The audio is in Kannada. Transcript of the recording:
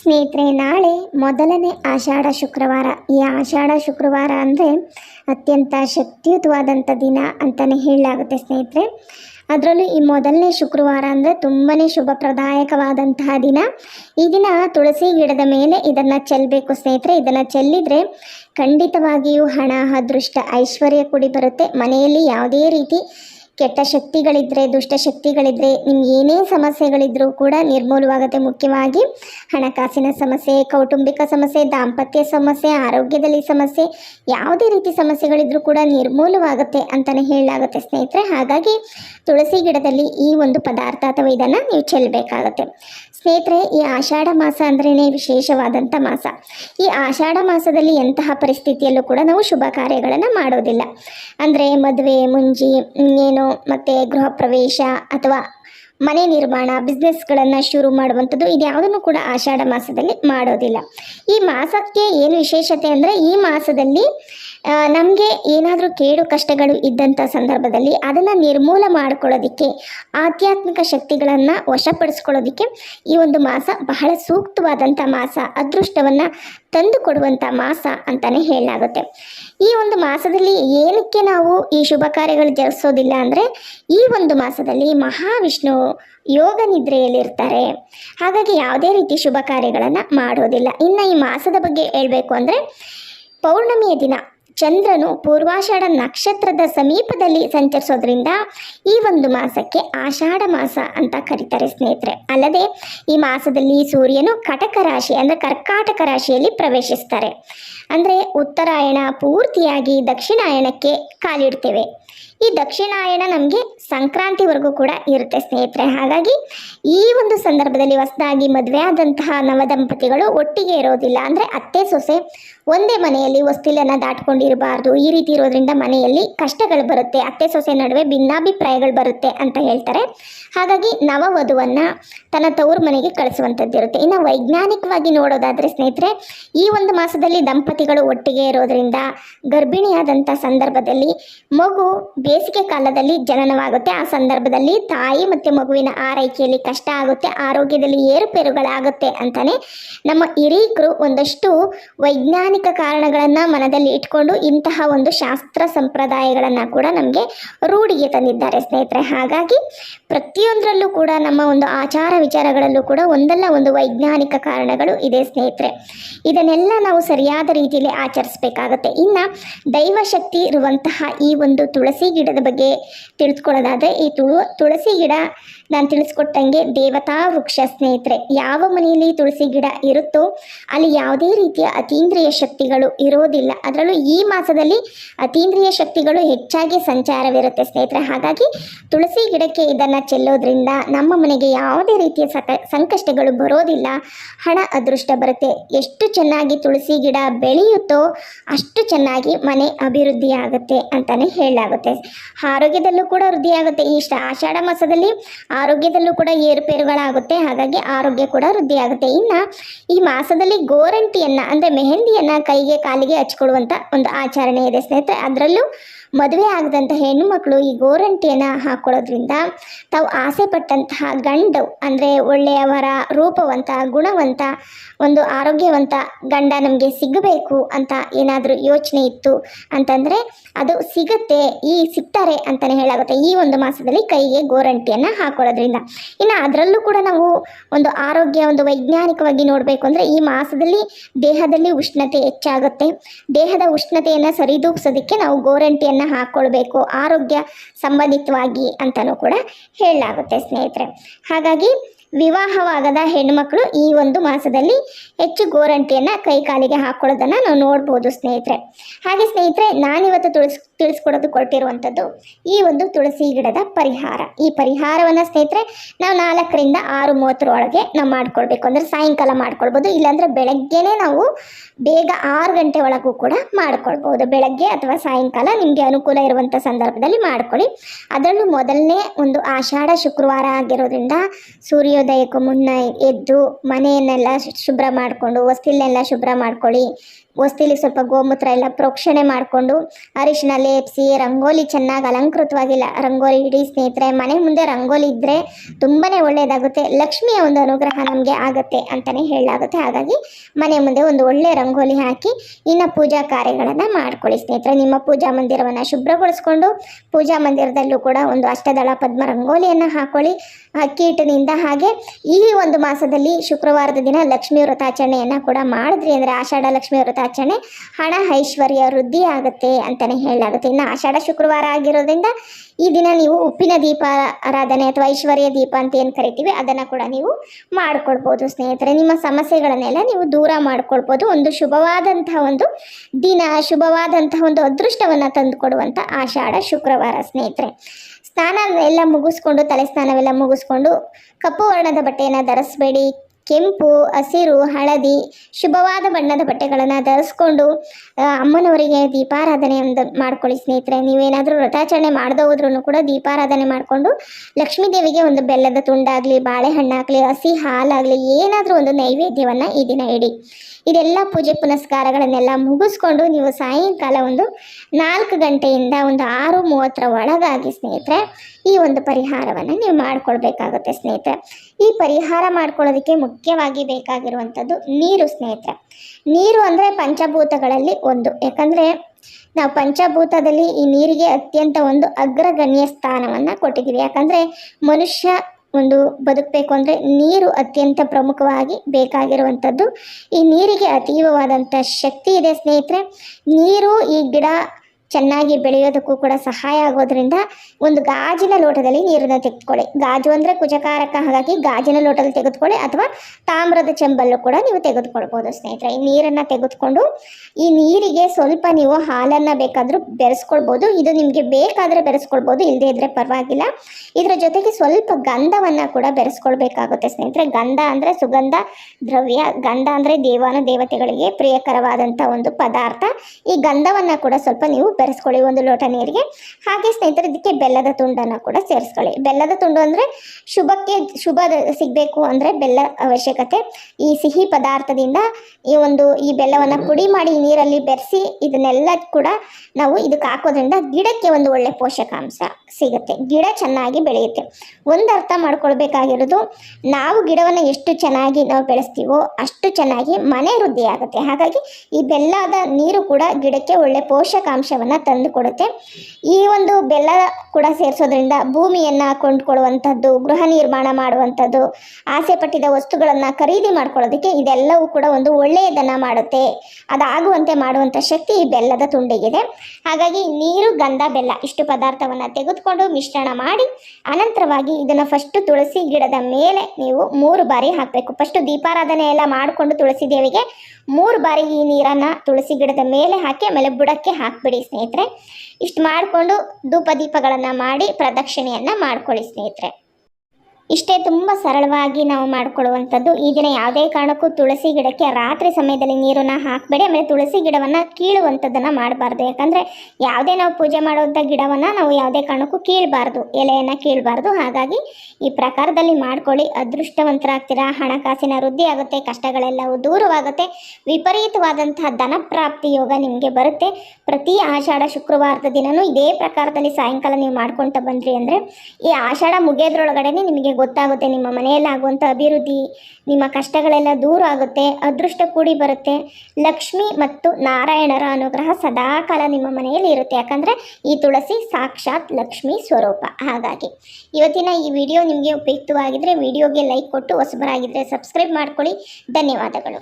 ಸ್ನೇಹಿತರೆ, ನಾಳೆ ಮೊದಲನೇ ಆಷಾಢ ಶುಕ್ರವಾರ. ಈ ಆಷಾಢ ಶುಕ್ರವಾರ ಅಂದರೆ ಅತ್ಯಂತ ಶಕ್ತಿಯುತವಾದಂಥ ದಿನ ಅಂತಲೇ ಹೇಳಲಾಗುತ್ತೆ ಸ್ನೇಹಿತರೆ. ಅದರಲ್ಲೂ ಈ ಮೊದಲನೇ ಶುಕ್ರವಾರ ಅಂದರೆ ತುಂಬಾ ಶುಭಪ್ರದಾಯಕವಾದಂತಹ ದಿನ. ಈ ದಿನ ತುಳಸಿ ಗಿಡದ ಮೇಲೆ ಇದನ್ನು ಚೆಲ್ಲಬೇಕು ಸ್ನೇಹಿತರೆ. ಇದನ್ನು ಚೆಲ್ಲಿದರೆ ಖಂಡಿತವಾಗಿಯೂ ಹಣ, ಅದೃಷ್ಟ, ಐಶ್ವರ್ಯ ಕೂಡಿ ಬರುತ್ತೆ. ಮನೆಯಲ್ಲಿ ಯಾವುದೇ ರೀತಿ ಕೆಟ್ಟ ಶಕ್ತಿಗಳಿದ್ದರೆ ದುಷ್ಟಶಕ್ತಿಗಳಿದ್ದರೆ ನಿಮ್ಗೆ ಏನೇ ಸಮಸ್ಯೆಗಳಿದ್ರೂ ಕೂಡ ನಿರ್ಮೂಲವಾಗುತ್ತೆ. ಮುಖ್ಯವಾಗಿ ಹಣಕಾಸಿನ ಸಮಸ್ಯೆ, ಕೌಟುಂಬಿಕ ಸಮಸ್ಯೆ, ದಾಂಪತ್ಯ ಸಮಸ್ಯೆ, ಆರೋಗ್ಯದಲ್ಲಿ ಸಮಸ್ಯೆ, ಯಾವುದೇ ರೀತಿ ಸಮಸ್ಯೆಗಳಿದ್ರೂ ಕೂಡ ನಿರ್ಮೂಲವಾಗುತ್ತೆ ಅಂತಲೇ ಹೇಳಲಾಗುತ್ತೆ ಸ್ನೇಹಿತರೆ. ಹಾಗಾಗಿ ತುಳಸಿ ಗಿಡದಲ್ಲಿ ಈ ಒಂದು ಪದಾರ್ಥ ಅಥವಾ ಇದನ್ನು ನೀವು ಚೆಲ್ಲಬೇಕಾಗತ್ತೆ ಸ್ನೇಹಿತರೆ, ಈ ಆಷಾಢ ಮಾಸ ಅಂದ್ರೇ ವಿಶೇಷವಾದಂಥ ಮಾಸ. ಈ ಆಷಾಢ ಮಾಸದಲ್ಲಿ ಎಂತಹ ಪರಿಸ್ಥಿತಿಯಲ್ಲೂ ಕೂಡ ನಾವು ಶುಭ ಕಾರ್ಯಗಳನ್ನು ಮಾಡೋದಿಲ್ಲ. ಅಂದರೆ ಮದುವೆ, ಮುಂಜಿ, ಏನು ಮತ್ತು ಗೃಹ ಪ್ರವೇಶ ಅಥವಾ ಮನೆ ನಿರ್ಮಾಣ ಬಿಸ್ನೆಸ್ಗಳನ್ನು ಶುರು ಮಾಡುವಂಥದ್ದು ಇದ್ಯಾವುದನ್ನು ಕೂಡ ಆಷಾಢ ಮಾಸದಲ್ಲಿ ಮಾಡೋದಿಲ್ಲ. ಈ ಮಾಸಕ್ಕೆ ಏನು ವಿಶೇಷತೆ ಅಂದರೆ ಈ ಮಾಸದಲ್ಲಿ ನಮಗೆ ಏನಾದರೂ ಕೇಡು ಕಷ್ಟಗಳು ಇದ್ದಂಥ ಸಂದರ್ಭದಲ್ಲಿ ಅದನ್ನು ನಿರ್ಮೂಲ ಮಾಡ್ಕೊಳ್ಳೋದಕ್ಕೆ, ಆಧ್ಯಾತ್ಮಿಕ ಶಕ್ತಿಗಳನ್ನು ವಶಪಡಿಸ್ಕೊಳ್ಳೋದಕ್ಕೆ ಈ ಒಂದು ಮಾಸ ಬಹಳ ಸೂಕ್ತವಾದಂಥ ಮಾಸ, ಅದೃಷ್ಟವನ್ನು ತಂದು ಕೊಡುವಂಥ ಮಾಸ ಅಂತಲೇ ಹೇಳಲಾಗುತ್ತೆ. ಈ ಒಂದು ಮಾಸದಲ್ಲಿ ಏನಕ್ಕೆ ನಾವು ಈ ಶುಭ ಕಾರ್ಯಗಳು ಜರುಗಿಸೋದಿಲ್ಲ ಅಂದರೆ, ಈ ಒಂದು ಮಾಸದಲ್ಲಿ ಮಹಾವಿಷ್ಣು ಯೋಗ ನಿದ್ರೆಯಲ್ಲಿರ್ತಾರೆ. ಹಾಗಾಗಿ ಯಾವುದೇ ರೀತಿ ಶುಭ ಕಾರ್ಯಗಳನ್ನು ಮಾಡೋದಿಲ್ಲ. ಇನ್ನು ಈ ಮಾಸದ ಬಗ್ಗೆ ಹೇಳಬೇಕು ಅಂದರೆ, ಪೌರ್ಣಮಿಯ ದಿನ ಚಂದ್ರನು ಪೂರ್ವಾಷಾಢ ನಕ್ಷತ್ರದ ಸಮೀಪದಲ್ಲಿ ಸಂಚರಿಸೋದ್ರಿಂದ ಈ ಒಂದು ಮಾಸಕ್ಕೆ ಆಷಾಢ ಮಾಸ ಅಂತ ಕರೀತಾರೆ ಸ್ನೇಹಿತರೆ. ಅಲ್ಲದೆ ಈ ಮಾಸದಲ್ಲಿ ಸೂರ್ಯನು ಕಟಕ ರಾಶಿ ಅಂದರೆ ಕರ್ಕಾಟಕ ರಾಶಿಯಲ್ಲಿ ಪ್ರವೇಶಿಸ್ತಾರೆ. ಅಂದರೆ ಉತ್ತರಾಯಣ ಪೂರ್ತಿಯಾಗಿ ದಕ್ಷಿಣಾಯಣಕ್ಕೆ ಕಾಲಿಡ್ತೇವೆ. ಈ ದಕ್ಷಿಣಾಯಣ ನಮಗೆ ಸಂಕ್ರಾಂತಿವರೆಗೂ ಕೂಡ ಇರುತ್ತೆ ಸ್ನೇಹಿತರೆ. ಹಾಗಾಗಿ ಈ ಒಂದು ಸಂದರ್ಭದಲ್ಲಿ ಹೊಸದಾಗಿ ಮದುವೆ ಆದಂತಹ ನವದಂಪತಿಗಳು ಒಟ್ಟಿಗೆ ಇರೋದಿಲ್ಲ ಅಂದರೆ ಅತ್ತೆ ಸೊಸೆ ಒಂದೇ ಮನೆಯಲ್ಲಿ ಹೊಸ್ತಿಲನ್ನು ದಾಟ್ಕೊಂಡಿರಬಾರ್ದು. ಈ ರೀತಿ ಇರೋದ್ರಿಂದ ಮನೆಯಲ್ಲಿ ಕಷ್ಟಗಳು ಬರುತ್ತೆ, ಅತ್ತೆ ಸೊಸೆ ನಡುವೆ ಭಿನ್ನಾಭಿಪ್ರಾಯಗಳು ಬರುತ್ತೆ ಅಂತ ಹೇಳ್ತಾರೆ. ಹಾಗಾಗಿ ನವ ವಧುವನ್ನು ತನ್ನ ತವರು ಮನೆಗೆ ಕಳಿಸುವಂಥದ್ದಿರುತ್ತೆ ಇನ್ನು ವೈಜ್ಞಾನಿಕವಾಗಿ ನೋಡೋದಾದರೆ ಸ್ನೇಹಿತರೆ, ಈ ಒಂದು ಮಾಸದಲ್ಲಿ ದಂಪತಿಗಳು ಒಟ್ಟಿಗೆ ಇರೋದ್ರಿಂದ ಗರ್ಭಿಣಿಯಾದಂಥ ಸಂದರ್ಭದಲ್ಲಿ ಮಗು ಬೇಸಿಗೆ ಕಾಲದಲ್ಲಿ ಜನನವಾಗುತ್ತೆ. ಆ ಸಂದರ್ಭದಲ್ಲಿ ತಾಯಿ ಮತ್ತು ಮಗುವಿನ ಆರೈಕೆಯಲ್ಲಿ ಕಷ್ಟ ಆಗುತ್ತೆ. ಆರೋಗ್ಯದಲ್ಲಿ ಏರುಪೇರುಗಳಾಗುತ್ತೆ ಅಂತಾನೆ ನಮ್ಮ ಹಿರೀಕರು ಒಂದಷ್ಟು ವೈಜ್ಞಾನಿಕ ಕಾರಣಗಳನ್ನು ಮನದಲ್ಲಿ ಇಟ್ಕೊಂಡು ಇಂತಹ ಒಂದು ಶಾಸ್ತ್ರ ಸಂಪ್ರದಾಯಗಳನ್ನು ಕೂಡ ನಮಗೆ ರೂಢಿಗೆ ತಂದಿದ್ದಾರೆ ಸ್ನೇಹಿತರೆ. ಹಾಗಾಗಿ ಪ್ರತಿಯೊಂದರಲ್ಲೂ ಕೂಡ ನಮ್ಮ ಒಂದು ಆಚಾರ ವಿಚಾರಗಳಲ್ಲೂ ಕೂಡ ಒಂದಲ್ಲ ಒಂದು ವೈಜ್ಞಾನಿಕ ಕಾರಣಗಳು ಇದೆ ಸ್ನೇಹಿತರೆ. ಇದನ್ನೆಲ್ಲ ನಾವು ಸರಿಯಾದ ರೀತಿಯಲ್ಲಿ ಆಚರಿಸಬೇಕಾಗತ್ತೆ. ಇನ್ನು ದೈವಶಕ್ತಿ ಇರುವಂತಹ ಈ ಒಂದು ತುಳಸಿ ಗಿಡದ ಬಗ್ಗೆ ತಿಳಿದುಕೊಳ್ಳೋದಾದರೆ ಈ ತುಳು ತುಳಸಿ ಗಿಡ ನಾನು ತಿಳಿಸ್ಕೊಟ್ಟಂಗೆ ದೇವತಾ ವೃಕ್ಷ ಸ್ನೇಹಿತರೆ, ಯಾವ ಮನೆಯಲ್ಲಿ ತುಳಸಿ ಗಿಡ ಇರುತ್ತೋ ಅಲ್ಲಿ ಯಾವುದೇ ರೀತಿಯ ಅತೀಂದ್ರಿಯ ಶಕ್ತಿಗಳು ಇರೋದಿಲ್ಲ. ಅದರಲ್ಲೂ ಈ ಮಾಸದಲ್ಲಿ ಅತೀಂದ್ರಿಯ ಶಕ್ತಿಗಳು ಹೆಚ್ಚಾಗಿ ಸಂಚಾರವಿರುತ್ತೆ ಸ್ನೇಹಿತರೆ. ಹಾಗಾಗಿ ತುಳಸಿ ಗಿಡಕ್ಕೆ ಇದನ್ನು ಚೆಲ್ಲೋದ್ರಿಂದ ನಮ್ಮ ಮನೆಗೆ ಯಾವುದೇ ರೀತಿಯ ಸಕ ಸಂಕಷ್ಟಗಳು ಬರೋದಿಲ್ಲ. ಹಣ ಅದೃಷ್ಟ ಬರುತ್ತೆ. ಎಷ್ಟು ಚೆನ್ನಾಗಿ ತುಳಸಿ ಗಿಡ ಬೆಳೆಯುತ್ತೋ ಅಷ್ಟು ಚೆನ್ನಾಗಿ ಮನೆ ಅಭಿವೃದ್ಧಿ ಆಗುತ್ತೆ ಅಂತಲೇ ಹೇಳಲಾಗುತ್ತೆ. ಆರೋಗ್ಯದಲ್ಲೂ ಕೂಡ ವೃದ್ಧಿ ಆಗುತ್ತೆ. ಈ ಆಷಾಢ ಮಾಸದಲ್ಲಿ ಆರೋಗ್ಯದಲ್ಲೂ ಕೂಡ ಏರುಪೇರುಗಳಾಗುತ್ತೆ. ಹಾಗಾಗಿ ಆರೋಗ್ಯ ಕೂಡ ವೃದ್ಧಿ ಆಗುತ್ತೆ ಇನ್ನು ಈ ಮಾಸದಲ್ಲಿ ಗೋರಂಟಿಯನ್ನು, ಅಂದರೆ ಮೆಹಂದಿಯನ್ನು ಕೈಗೆ ಕಾಲಿಗೆ ಹಚ್ಕೊಳ್ಳುವಂಥ ಒಂದು ಆಚರಣೆ ಇದೆ ಸ್ನೇಹಿತರೆ. ಅದರಲ್ಲೂ ಮದುವೆ ಆಗದಂಥ ಹೆಣ್ಣು ಮಕ್ಕಳು ಈ ಗೋರಂಟಿಯನ್ನು ಹಾಕೊಳ್ಳೋದ್ರಿಂದ ತಾವು ಆಸೆ ಪಟ್ಟಂತಹ ಗಂಡು, ಅಂದರೆ ಒಳ್ಳೆಯವರ ರೂಪವಂತ, ಗುಣವಂತ, ಒಂದು ಆರೋಗ್ಯವಂತ ಗಂಡ ನಮಗೆ ಸಿಗಬೇಕು ಅಂತ ಏನಾದರೂ ಯೋಚನೆ ಇತ್ತು ಅಂತಂದರೆ ಅದು ಸಿಗುತ್ತೆ, ಈ ಸಿಗ್ತಾರೆ ಅಂತಲೇ ಹೇಳಾಗುತ್ತೆ ಈ ಒಂದು ಮಾಸದಲ್ಲಿ ಕೈಗೆ ಗೋರಂಟಿಯನ್ನು ಹಾಕೊಳ್ಳೋದ್ರಿಂದ ಇನ್ನು ಅದರಲ್ಲೂ ಕೂಡ ನಾವು ಒಂದು ಆರೋಗ್ಯ, ಒಂದು ವೈಜ್ಞಾನಿಕವಾಗಿ ನೋಡಬೇಕು ಅಂದರೆ ಈ ಮಾಸದಲ್ಲಿ ದೇಹದಲ್ಲಿ ಉಷ್ಣತೆ ಹೆಚ್ಚಾಗುತ್ತೆ. ದೇಹದ ಉಷ್ಣತೆಯನ್ನು ಸರಿದೂಗಿಸೋದಕ್ಕೆ ನಾವು ಗೋರಂಟಿಯನ್ನು ಹಾಕ್ಕೊಳ್ಬೇಕು ಆರೋಗ್ಯ ಸಂಬಂಧಿತವಾಗಿ ಅಂತಲೂ ಕೂಡ ಹೇಳಲಾಗುತ್ತೆ ಸ್ನೇಹಿತರೆ. ಹಾಗಾಗಿ ವಿವಾಹವಾಗದ ಹೆಣ್ಣುಮಕ್ಕಳು ಈ ಒಂದು ಮಾಸದಲ್ಲಿ ಹೆಚ್ಚು ಗೋರಂಟಿಯನ್ನು ಕೈ ಕಾಲಿಗೆ ಹಾಕ್ಕೊಳ್ಳೋದನ್ನು ನಾವು ನೋಡ್ಬೋದು ಸ್ನೇಹಿತರೆ. ಹಾಗೆ ಸ್ನೇಹಿತರೆ, ನಾನಿವತ್ತು ತುಳಸ್ ತಿಳಿಸ್ಕೊಡೋದು ಕೊಟ್ಟಿರುವಂಥದ್ದು. ಈ ಒಂದು ತುಳಸಿ ಗಿಡದ ಪರಿಹಾರ. ಈ ಪರಿಹಾರವನ್ನು ಸ್ನೇಹಿತರೆ, ನಾವು ನಾಲ್ಕರಿಂದ ಆರು ಮೂವತ್ತರೊಳಗೆ ನಾವು ಮಾಡ್ಕೊಳ್ಬೇಕು. ಅಂದರೆ ಸಾಯಂಕಾಲ ಮಾಡ್ಕೊಳ್ಬೋದು. ಇಲ್ಲಾಂದರೆ ಬೆಳಗ್ಗೆನೇ ನಾವು ಬೇಗ ಆರು ಗಂಟೆ ಒಳಗೂ ಕೂಡ ಮಾಡ್ಕೊಳ್ಬೋದು. ಬೆಳಗ್ಗೆ ಅಥವಾ ಸಾಯಂಕಾಲ ನಿಮಗೆ ಅನುಕೂಲ ಇರುವಂಥ ಸಂದರ್ಭದಲ್ಲಿ ಮಾಡ್ಕೊಳ್ಳಿ. ಅದರಲ್ಲೂ ಮೊದಲನೇ ಒಂದು ಆಷಾಢ ಶುಕ್ರವಾರ ಆಗಿರೋದ್ರಿಂದ ಸೂರ್ಯೋದಯಕ್ಕೂ ಮುನ್ನ ಎದ್ದು ಮನೆಯನ್ನೆಲ್ಲ ಶುಭ್ರ ಮಾಡಿಕೊಂಡು ಹೊಸ್ತಿಲನ್ನೆಲ್ಲ ಶುಭ್ರ ಮಾಡ್ಕೊಳ್ಳಿ. ಹೊಸ್ತಿಲಿ ಸ್ವಲ್ಪ ಗೋಮೂತ್ರ ಎಲ್ಲ ಪ್ರೋಕ್ಷಣೆ ಮಾಡಿಕೊಂಡು ಅರಿಶಿನ ಲೇಪಿಸಿ ರಂಗೋಲಿ ಚೆನ್ನಾಗಿ ಅಲಂಕೃತವಾಗಿಲ್ಲ ರಂಗೋಲಿ ಇಡೀ ಸ್ನೇಹಿತರೆ, ಮನೆ ಮುಂದೆ ರಂಗೋಲಿ ಇದ್ದರೆ ತುಂಬಾ ಒಳ್ಳೆಯದಾಗುತ್ತೆ ಲಕ್ಷ್ಮಿಯ ಒಂದು ಅನುಗ್ರಹ ನಮಗೆ ಆಗುತ್ತೆ ಅಂತಲೇ ಹೇಳಲಾಗುತ್ತೆ. ಹಾಗಾಗಿ ಮನೆ ಮುಂದೆ ಒಂದು ಒಳ್ಳೆಯ ರಂಗೋಲಿ ಹಾಕಿ ಇನ್ನು ಪೂಜಾ ಕಾರ್ಯಗಳನ್ನು ಮಾಡ್ಕೊಳ್ಳಿ ಸ್ನೇಹಿತರೆ. ನಿಮ್ಮ ಪೂಜಾ ಮಂದಿರವನ್ನು ಶುಭ್ರಗೊಳಿಸ್ಕೊಂಡು ಪೂಜಾ ಮಂದಿರದಲ್ಲೂ ಕೂಡ ಒಂದು ಅಷ್ಟದಳ ಪದ್ಮ ರಂಗೋಲಿಯನ್ನು ಹಾಕೊಳ್ಳಿ. ಅಕ್ಕಿ ಹಿಟ್ಟಿನಿಂದ ಹಾಗೆ ಈ ಒಂದು ಮಾಸದಲ್ಲಿ ಶುಕ್ರವಾರದ ದಿನ ಲಕ್ಷ್ಮೀ ವ್ರತಾಚರಣೆಯನ್ನು ಕೂಡ ಮಾಡಿದ್ರಿ ಅಂದರೆ ಆಷಾಢ ಲಕ್ಷ್ಮೀ ವ್ರತಾಚರಣೆ ಹಣ ಐಶ್ವರ್ಯ ವೃದ್ಧಿ ಆಗುತ್ತೆ ಅಂತಲೇ ಹೇಳಲಾಗುತ್ತೆ. ಇನ್ನು ಆಷಾಢ ಶುಕ್ರವಾರ ಆಗಿರೋದ್ರಿಂದ ಈ ದಿನ ನೀವು ಉಪ್ಪಿನ ದೀಪ, ಆರಾಧನೆ ಅಥವಾ ಐಶ್ವರ್ಯ ದೀಪ ಅಂತ ಏನು ಕರಿತೀವಿ ಅದನ್ನು ಕೂಡ ನೀವು ಮಾಡ್ಕೊಳ್ಬೋದು ಸ್ನೇಹಿತರೆ. ನಿಮ್ಮ ಸಮಸ್ಯೆಗಳನ್ನೆಲ್ಲ ನೀವು ದೂರ ಮಾಡ್ಕೊಳ್ಬೋದು. ಒಂದು ಶುಭವಾದಂತಹ ಒಂದು ದಿನ ಶುಭವಾದಂತಹ ಒಂದು ಅದೃಷ್ಟವನ್ನು ತಂದುಕೊಡುವಂಥ ಆಷಾಢ ಶುಕ್ರವಾರ ಸ್ನೇಹಿತರೆ. ಸ್ನಾನ ಎಲ್ಲ ಮುಗಿಸ್ಕೊಂಡು ತಲೆ ಸ್ನಾನವೆಲ್ಲ ಮುಗಿಸ್ಕೊಂಡು ಕಪ್ಪು ವರ್ಣದ ಬಟ್ಟೆಯನ್ನು ಧರಿಸ್ಬೇಡಿ. ಕೆಂಪು, ಹಸಿರು, ಹಳದಿ, ಶುಭವಾದ ಬಣ್ಣದ ಬಟ್ಟೆಗಳನ್ನು ಧರಿಸ್ಕೊಂಡು ಅಮ್ಮನವರಿಗೆ ದೀಪಾರಾಧನೆ ಒಂದು ಮಾಡ್ಕೊಳ್ಳಿ ಸ್ನೇಹಿತರೆ. ನೀವೇನಾದರೂ ವ್ರತಾಚರಣೆ ಮಾಡದೇ ಕೂಡ ದೀಪಾರಾಧನೆ ಮಾಡಿಕೊಂಡು ಲಕ್ಷ್ಮೀ ದೇವಿಗೆ ಒಂದು ಬೆಲ್ಲದ ತುಂಡಾಗಲಿ, ಬಾಳೆಹಣ್ಣಾಗಲಿ, ಹಸಿ ಹಾಲಾಗಲಿ ಏನಾದರೂ ಒಂದು ನೈವೇದ್ಯವನ್ನು ಈ ದಿನ ಇಡಿ. ಇದೆಲ್ಲ ಪೂಜೆ ಪುನಸ್ಕಾರಗಳನ್ನೆಲ್ಲ ಮುಗಿಸ್ಕೊಂಡು ನೀವು ಸಾಯಂಕಾಲ ಒಂದು ನಾಲ್ಕು ಗಂಟೆಯಿಂದ ಒಂದು ಆರು ಮೂವತ್ತರ ಒಳಗಾಗಿ ಸ್ನೇಹಿತರೆ, ಈ ಒಂದು ಪರಿಹಾರವನ್ನು ನೀವು ಮಾಡ್ಕೊಳ್ಬೇಕಾಗುತ್ತೆ ಸ್ನೇಹಿತರೆ. ಈ ಪರಿಹಾರ ಮಾಡ್ಕೊಳ್ಳೋದಕ್ಕೆ ಮುಖ್ಯವಾಗಿ ಬೇಕಾಗಿರುವಂಥದ್ದು ನೀರು ಸ್ನೇಹಿತರೆ. ನೀರು ಅಂದರೆ ಪಂಚಭೂತಗಳಲ್ಲಿ ಒಂದು. ಯಾಕಂದರೆ ನಾವು ಪಂಚಭೂತದಲ್ಲಿ ಈ ನೀರಿಗೆ ಅತ್ಯಂತ ಒಂದು ಅಗ್ರಗಣ್ಯ ಸ್ಥಾನವನ್ನು ಕೊಟ್ಟಿದ್ದೀವಿ. ಯಾಕಂದರೆ ಮನುಷ್ಯ ಒಂದು ಬದುಕಬೇಕು ಅಂದರೆ ನೀರು ಅತ್ಯಂತ ಪ್ರಮುಖವಾಗಿ ಬೇಕಾಗಿರುವಂಥದ್ದು. ಈ ನೀರಿಗೆ ಅತೀವವಾದಂಥ ಶಕ್ತಿ ಇದೆ ಸ್ನೇಹಿತರೆ. ನೀರು ಈ ಗಿಡ ಚೆನ್ನಾಗಿ ಬೆಳೆಯೋದಕ್ಕೂ ಕೂಡ ಸಹಾಯ ಆಗೋದ್ರಿಂದ ಒಂದು ಗಾಜಿನ ಲೋಟದಲ್ಲಿ ನೀರನ್ನು ತೆಗೆದುಕೊಳ್ಳಿ. ಗಾಜು ಅಂದರೆ ಕುಜಕಾರಕ, ಹಾಗಾಗಿ ಗಾಜಿನ ಲೋಟದಲ್ಲಿ ತೆಗೆದುಕೊಳ್ಳಿ ಅಥವಾ ತಾಮ್ರದ ಚೆಂಬಲ್ಲೂ ಕೂಡ ನೀವು ತೆಗೆದುಕೊಳ್ಬೋದು ಸ್ನೇಹಿತರೆ. ಈ ನೀರನ್ನು ತೆಗೆದುಕೊಂಡು ಈ ನೀರಿಗೆ ಸ್ವಲ್ಪ ನೀವು ಹಾಲನ್ನು ಬೇಕಾದರೂ ಬೆರೆಸ್ಕೊಳ್ಬೋದು. ಇದು ನಿಮಗೆ ಬೇಕಾದರೆ ಬೆರೆಸ್ಕೊಳ್ಬೋದು ಇಲ್ಲದೇ ಇದ್ದರೆ ಪರವಾಗಿಲ್ಲ. ಇದರ ಜೊತೆಗೆ ಸ್ವಲ್ಪ ಗಂಧವನ್ನು ಕೂಡ ಬೆರೆಸ್ಕೊಳ್ಬೇಕಾಗುತ್ತೆ ಸ್ನೇಹಿತರೆ. ಗಂಧ ಅಂದರೆ ಸುಗಂಧ ದ್ರವ್ಯ, ಗಂಧ ಅಂದರೆ ದೇವಾನು ದೇವತೆಗಳಿಗೆ ಪ್ರಿಯಕರವಾದಂಥ ಒಂದು ಪದಾರ್ಥ. ಈ ಗಂಧವನ್ನು ಕೂಡ ಸ್ವಲ್ಪ ನೀವು ಬೆರೆಸ್ಕೊಳ್ಳಿ ಒಂದು ಲೋಟ ನೀರಿಗೆ. ಹಾಗೆ ಸ್ನೇಹಿತರೆ ಇದಕ್ಕೆ ಬೆಲ್ಲದ ತುಂಡನ್ನು ಕೂಡ ಸೇರಿಸ್ಕೊಳ್ಳಿ. ಬೆಲ್ಲದ ತುಂಡು ಅಂದರೆ ಶುಭಕ್ಕೆ ಶುಭ ಸಿಗಬೇಕು ಅಂದರೆ ಬೆಲ್ಲ ಅವಶ್ಯಕತೆ. ಈ ಸಿಹಿ ಪದಾರ್ಥದಿಂದ ಈ ಒಂದು ಈ ಬೆಲ್ಲವನ್ನು ಪುಡಿ ಮಾಡಿ ನೀರಲ್ಲಿ ಬೆರೆಸಿ ಇದನ್ನೆಲ್ಲ ಕೂಡ ನಾವು ಇದಕ್ಕೆ ಹಾಕೋದ್ರಿಂದ ಗಿಡಕ್ಕೆ ಒಂದು ಒಳ್ಳೆ ಪೋಷಕಾಂಶ ಸಿಗುತ್ತೆ. ಗಿಡ ಚೆನ್ನಾಗಿ ಬೆಳೆಯುತ್ತೆ. ಒಂದು ಅರ್ಥ ಮಾಡ್ಕೊಳ್ಬೇಕಾಗಿರೋದು ನಾವು ಗಿಡವನ್ನು ಎಷ್ಟು ಚೆನ್ನಾಗಿ ನಾವು ಬೆಳೆಸ್ತೀವೋ ಅಷ್ಟು ಚೆನ್ನಾಗಿ ಮನೆ ವೃದ್ಧಿ ಆಗುತ್ತೆ ಹಾಗಾಗಿ ಈ ಬೆಲ್ಲದ ನೀರು ಕೂಡ ಗಿಡಕ್ಕೆ ಒಳ್ಳೆ ಪೋಷಕಾಂಶವನ್ನು ತಂದು ಕೊಡುತ್ತೆ. ಈ ಒಂದು ಬೆಲ್ಲ ಕೂಡ ಸೇರಿಸೋದ್ರಿಂದ ಭೂಮಿಯನ್ನು ಕೊಂಡುಕೊಳ್ಳುವಂಥದ್ದು ಗೃಹ ನಿರ್ಮಾಣ ಮಾಡುವಂಥದ್ದು, ಆಸೆ ಪಟ್ಟಿದ ವಸ್ತುಗಳನ್ನು ಖರೀದಿ ಮಾಡ್ಕೊಳ್ಳೋದಕ್ಕೆ ಇದೆಲ್ಲವೂ ಕೂಡ ಒಂದು ಒಳ್ಳೆಯದನ್ನು ಮಾಡುತ್ತೆ. ಅದಾಗುವಂತೆ ಮಾಡುವಂಥ ಶಕ್ತಿ ಈ ಬೆಲ್ಲದ ತುಂಡಿಗಿದೆ. ಹಾಗಾಗಿ ನೀರು, ಗಂಧ, ಬೆಲ್ಲ ಇಷ್ಟು ಪದಾರ್ಥವನ್ನು ತೆಗೆದುಕೊಂಡು ಮಿಶ್ರಣ ಮಾಡಿ, ಅನಂತರವಾಗಿ ಇದನ್ನು ಫಸ್ಟು ತುಳಸಿ ಗಿಡದ ಮೇಲೆ ನೀವು ಮೂರು ಬಾರಿ ಹಾಕಬೇಕು. ಫಸ್ಟು ದೀಪಾರಾಧನೆ ಎಲ್ಲ ಮಾಡಿಕೊಂಡು ತುಳಸಿ ದೇವಿಗೆ ಮೂರು ಬಾರಿ ಈ ನೀರನ್ನು ತುಳಸಿ ಗಿಡದ ಮೇಲೆ ಹಾಕಿ, ಆಮೇಲೆ ಬುಡಕ್ಕೆ ಹಾಕಿಬಿಡಿ ಸ್ನೇಹಿತರೆ. ಇಷ್ಟು ಮಾಡಿಕೊಂಡು ಧೂಪ ದೀಪಗಳನ್ನು ಮಾಡಿ ಪ್ರದಕ್ಷಿಣೆಯನ್ನು ಮಾಡ್ಕೊಳ್ಳಿ ಸ್ನೇಹಿತರೆ. ಇಷ್ಟೇ ತುಂಬ ಸರಳವಾಗಿ ನಾವು ಮಾಡಿಕೊಳ್ಳುವಂಥದ್ದು. ಈ ದಿನ ಯಾವುದೇ ಕಾರಣಕ್ಕೂ ತುಳಸಿ ಗಿಡಕ್ಕೆ ರಾತ್ರಿ ಸಮಯದಲ್ಲಿ ನೀರನ್ನು ಹಾಕಬೇಡಿ. ಆಮೇಲೆ ತುಳಸಿ ಗಿಡವನ್ನು ಕೀಳುವಂಥದ್ದನ್ನು ಮಾಡಬಾರ್ದು. ಯಾಕಂದರೆ ಯಾವುದೇ ನಾವು ಪೂಜೆ ಮಾಡುವಂಥ ಗಿಡವನ್ನು ನಾವು ಯಾವುದೇ ಕಾರಣಕ್ಕೂ ಕೀಳಬಾರ್ದು. ಎಲೆಯನ್ನು ಕೀಳಬಾರ್ದು. ಹಾಗಾಗಿ ಈ ಪ್ರಕಾರದಲ್ಲಿ ಮಾಡ್ಕೊಳ್ಳಿ. ಅದೃಷ್ಟವಂತರಾಗ್ತೀರಾ? ಹಣಕಾಸಿನ ವೃದ್ಧಿ ಆಗುತ್ತೆ. ಕಷ್ಟಗಳೆಲ್ಲವೂ ದೂರವಾಗುತ್ತೆ. ವಿಪರೀತವಾದಂತಹ ಧನಪ್ರಾಪ್ತಿ ಯೋಗ ನಿಮಗೆ ಬರುತ್ತೆ. ಪ್ರತಿ ಆಷಾಢ ಶುಕ್ರವಾರದ ದಿನವೂ ಇದೇ ಪ್ರಕಾರದಲ್ಲಿ ಸಾಯಂಕಾಲ ನೀವು ಮಾಡ್ಕೊಳ್ತಾ ಬಂದ್ರಿ ಅಂದರೆ ಈ ಆಷಾಢ ಮುಗಿಯೋದ್ರೊಳಗಡೆ ನಿಮಗೆ ಗೊತ್ತಾಗುತ್ತೆ. ನಿಮ್ಮ ಮನೆಯಲ್ಲಿ ಆಗುವಂಥ ಅಭಿವೃದ್ಧಿ, ನಿಮ್ಮ ಕಷ್ಟಗಳೆಲ್ಲ ದೂರ ಆಗುತ್ತೆ, ಅದೃಷ್ಟ ಕೂಡಿ ಬರುತ್ತೆ. ಲಕ್ಷ್ಮಿ ಮತ್ತು ನಾರಾಯಣರ ಅನುಗ್ರಹ ಸದಾಕಾಲ ನಿಮ್ಮ ಮನೆಯಲ್ಲಿ ಇರುತ್ತೆ. ಯಾಕಂದರೆ ಈ ತುಳಸಿ ಸಾಕ್ಷಾತ್ ಲಕ್ಷ್ಮಿ ಸ್ವರೂಪ. ಹಾಗಾಗಿ ಇವತ್ತಿನ ಈ ವಿಡಿಯೋ ನಿಮಗೆ ಉಪಯುಕ್ತವಾಗಿದ್ದರೆ ವಿಡಿಯೋಗೆ ಲೈಕ್ ಕೊಟ್ಟು ಹೊಸಬರಾಗಿದ್ದರೆ ಸಬ್ಸ್ಕ್ರೈಬ್ ಮಾಡ್ಕೊಳ್ಳಿ. ಧನ್ಯವಾದಗಳು.